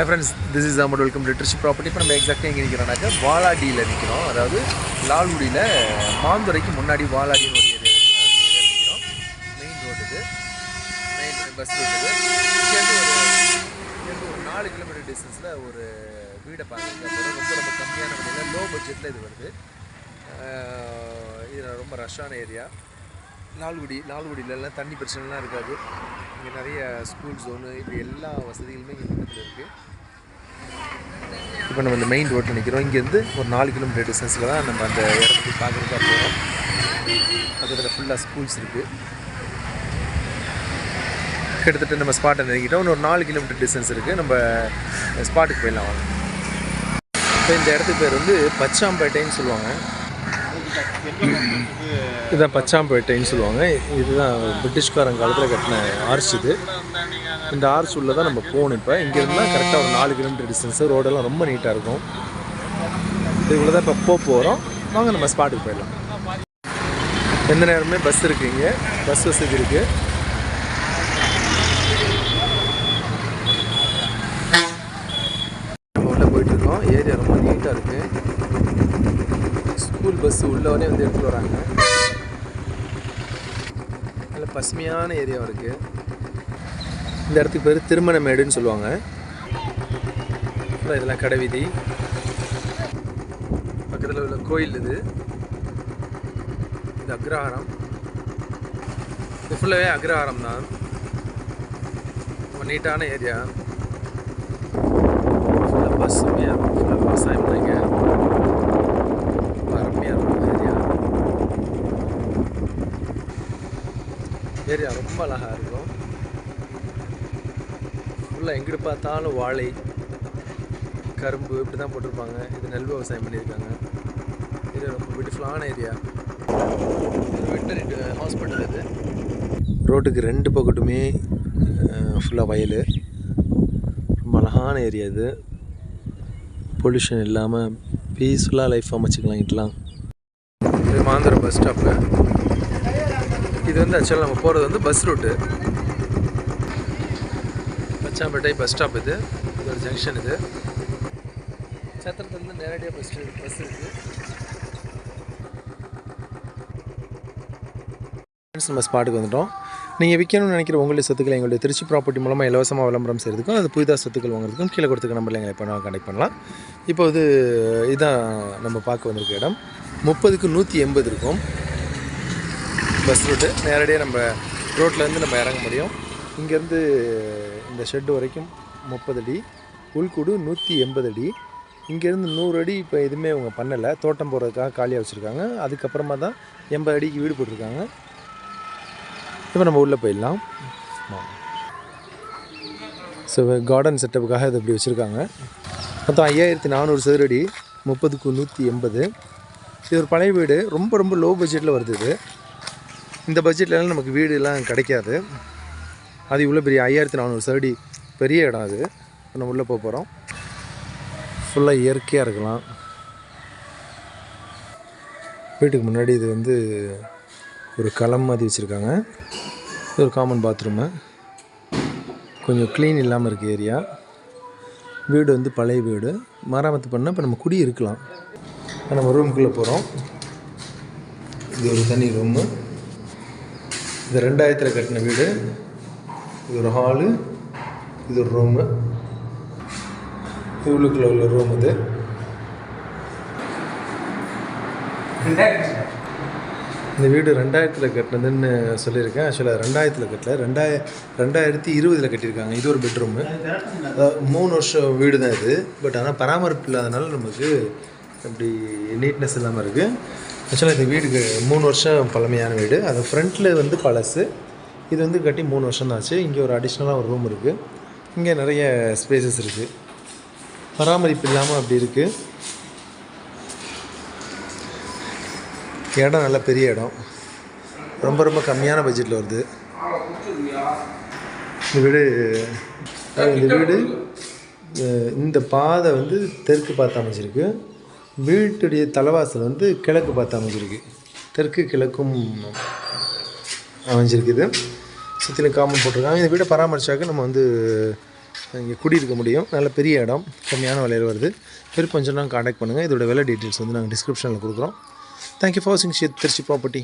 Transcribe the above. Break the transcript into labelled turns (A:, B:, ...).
A: Hi friends this is amount welcome to Trichy property இப்போ நம்ம எக்ஸாக்டாக எங்கே நிற்கிறோம்னாக்கா வாலாடியில் நிற்கிறோம் அதாவது லால்குடியில் மாந்துரைக்கு முன்னாடி வாலாடின்னு ஒரு ஏரியா இருக்குது அந்த ஏரியா நிற்கிறோம் மெயின் ரோடு இது. மெயின் பஸ் ரூட் இது. இங்கேருந்து ஒரு இங்கேருந்து ஒரு நாலு கிலோமீட்டர் டிஸ்டன்ஸில் ஒரு வீடை பார்க்குறது ரொம்ப ரொம்ப கம்மியான விலையில் லோ பட்ஜெட்டில் இது வருது. இது ரொம்ப ரஷ்ஷான ஏரியா லால்குடி லால்குடியிலலாம் தண்ணி பிரச்சனைலாம் இருக்காது. இங்கே நிறைய ஸ்கூல் ஜோனு இப்படி எல்லா வசதிகளுமே இங்கே பக்கத்தில் இருக்குது இப்போ நம்ம இந்த மெயின் ரோட்டில் நிற்கிறோம் இங்கேருந்து ஒரு நாலு கிலோமீட்டர் டிஸ்டன்ஸில் தான் நம்ம அந்த இடத்துக்கு பார்க்குறதுக்கா போகிறோம் பக்கத்தில் ஃபுல்லாக ஸ்கூல்ஸ் இருக்குது கிட்டத்தட்ட நம்ம ஸ்பாட்டை நெருங்கிட்டோம். இன்னும் ஒரு நாலு கிலோமீட்டர் டிஸ்டன்ஸ் இருக்குது நம்ம ஸ்பாட்டுக்கு போயிடலாம் வாங்க. இப்போ இந்த இடத்துக்கு பேர் வந்து பச்சாம்பேட்டைன்னு சொல்லுவாங்க. இதான் பச்சாம்பேட்டைன்னு சொல்லுவாங்க. இதுதான் பிரிட்டிஷ்காரன் காலத்தில் கட்டின ஆர்ச் இது. இந்த ஆர்ச் உள்ள தான் நம்ம போகணும் இப்போ. இங்கேருந்தால் கரெக்டாக ஒரு நாலு கிலோமீட்டர் டிஸ்டன்ஸு ரோடெல்லாம் ரொம்ப நீட்டாக இருக்கும். இதுக்குள்ள தான் இப்போ போக போகிறோம் வாங்க நம்ம ஸ்பாட்டுக்கு போயிடலாம். எந்த நேரமே பஸ் இருக்குது இங்கே. பஸ் வசதி இருக்குது நம்ம உள்ளே போயிட்டுருக்கோம் ஏரியா ரொம்ப நீட்டாக இருக்குது ஸ்கூல் பஸ் உள்ளவனே வந்து எடுத்துகிட்டு வராங்க. நல்ல பசுமையான ஏரியாவும் இருக்குது இந்த இடத்துக்கு பேர் திருமணமேடுன்னு சொல்லுவாங்க. அப்புறம் இதெல்லாம் கடைவீதி பக்கத்தில் உள்ள கோயில் இது. இது அக்ரஹாரம். இது ஃபுல்லாகவே அக்ரஹாரம் தான் ரொம்ப நீட்டான ஏரியா ஃபுல்லாக பசுமையாக இருக்கும் ஃபுல்லாக விவசாயம் தான் இங்கே ரொம்ப அருமையாக இருக்கும் ஏரியா ஏரியா ரொம்ப அழகாக இருக்கும் ஃபுல்லாக எங்கிட்டு பார்த்தாலும் வாழை கரும்பு இப்படி தான் போட்டிருப்பாங்க. இது நெல் விவசாயம் பண்ணியிருக்காங்க. இது ரொம்ப பியூட்டிஃபுல்லான ஏரியா வெட்டரி ஹாஸ்பிட்டல் இது. ரோட்டுக்கு ரெண்டு பக்கட்டுமே ஃபுல்லாக வயல். ரொம்ப அழகான ஏரியா இது. பொல்யூஷன் இல்லாமல் பீஸ்ஃபுல்லாக லைஃப் அமைச்சிக்கலாம் இட்லாம் இது மாந்தரம் பஸ் ஸ்டாப்பு இது வந்து ஆக்சுவலாக நம்ம போகிறது வந்து bus route Pachampettai bus stop இது. இது ஒரு ஜங்ஷன் இது. சத்திரத்துலேருந்து நேரடியாக பஸ் பஸ் இருக்குது நம்ம ஸ்பாட்டுக்கு வந்துட்டோம். நீங்கள் விற்கணும்னு நினைக்கிற உங்களுடைய சொத்துக்களை எங்களுடைய திருச்சி ப்ராப்பர்ட்டி மூலமாக இலவசமாக விளம்பரம் செய்கிறதுக்கும் அது புதிதாக சொத்துக்கள் வாங்குறதுக்கும் கீழே கொடுத்துக்க நம்பரில் எங்களை இப்போ நான் கனெக்ட் பண்ணலாம். இப்போ இது இதுதான் நம்ம பார்க்க வந்திருக்க இடம். முப்பதுக்கு நூற்றி எண்பது இருக்கும். பஸ் ரூட்டு நேரடியாக நம்ம ரோட்லேருந்து நம்ம இறங்க முடியும். இங்கேருந்து இந்த ஷெட்டு வரைக்கும் முப்பது அடி உள்கூடு நூற்றி எண்பது அடி. இங்கேருந்து நூறு அடி இப்போ எதுவுமே அவங்க பண்ணலை. தோட்டம் போடுறதுக்காக காலியாக வச்சுருக்காங்க அதுக்கப்புறமா தான் எண்பது அடிக்கு வீடு போட்டிருக்காங்க. இப்போ நம்ம உள்ளே போயிடலாம். ஸோ கார்டன் செட்டப்புக்காக இது இப்படி வச்சுருக்காங்க. மொத்தம் ஐயாயிரத்தி நானூறு சதுரடி முப்பதுக்கு நூற்றி எண்பது. இது ஒரு பழைய வீடு. ரொம்ப ரொம்ப லோ பட்ஜெட்டில் வருது இது. இந்த பட்ஜெட்லலாம் நமக்கு வீடுலாம் கிடைக்காது. அது இவ்வளோ பெரிய ஐயாயிரத்தி நானூறு சதுரடி பெரிய இடம் அது. இப்போ நம்ம உள்ளே போக போகிறோம் ஃபுல்லாக இயற்கையாக இருக்கலாம். வீட்டுக்கு முன்னாடி இது வந்து ஒரு களம் மாதிரி வச்சுருக்காங்க. இது ஒரு காமன் பாத்ரூமு கொஞ்சம் க்ளீன் இல்லாமல் இருக்குது ஏரியா வீடு வந்து பழைய வீடு. மராமத்து பண்ணால் இப்போ நம்ம குடி இருக்கலாம். நம்ம ரூமுக்குள்ளே போகிறோம் இது ஒரு தனி ரூமு இது ரெண்டாயிரத்தில் கட்டின வீடு. இது ஒரு ஹாலு இது ஒரு ரூமு இது உள்ள ரூம் இது. இந்த வீடு ரெண்டாயிரத்தில் கட்டினதுன்னு சொல்லியிருக்கேன். ஆக்சுவலாக ரெண்டாயிரத்தில் கட்டல. ரெண்டாய ரெண்டாயிரத்தி இருபதில் கட்டியிருக்காங்க. இது ஒரு பெட்ரூமு மூணு வருஷம் வீடு தான் இது. பட் ஆனால் பராமரிப்பு இல்லாதனால நமக்கு அப்படி நீட்னஸ் இல்லாமல் இருக்குது ஆக்சுவலாக இந்த வீடுக்கு மூணு வருஷம் பழமையான வீடு. அது ஃப்ரண்ட்டில் வந்து பழசு இது வந்து கட்டி மூணு வருஷம் தான் ஆச்சு. இங்கே ஒரு அடிஷ்னலாக ஒரு ரூம் இருக்குது இங்கே நிறைய ஸ்பேசஸ் இருக்குது பராமரிப்பு இல்லாமல் அப்படி இருக்குது இடம் நல்ல பெரிய இடம். ரொம்ப ரொம்ப கம்மியான பட்ஜெட்டில் வருது. இந்த வீடு இந்த வீடு இந்த பாதை வந்து தெற்கு பார்த்து அமைச்சிருக்கு வீட்டுடைய தலைவாசல் வந்து கிழக்கு பார்த்து அமைஞ்சிருக்கு. தெற்கு கிழக்கும் அமைஞ்சிருக்குது. சுற்றிலும் காமன் போட்டிருக்காங்க. இந்த வீடை பராமரிச்சாக்க நம்ம வந்து இங்கே குடியிருக்க முடியும். நல்ல பெரிய இடம். கம்மியான விலையில் வருது. விருப்பம் சொன்னால் காண்டாக்ட் பண்ணுங்கள் இதோட விலை டீட்டெயில்ஸ் வந்து நாங்கள் டிஸ்கிரிப்ஷனில் கொடுக்குறோம். தேங்க்யூ ஃபார் வாட்சிங் திருச்சி ப்ராப்பர்ட்டி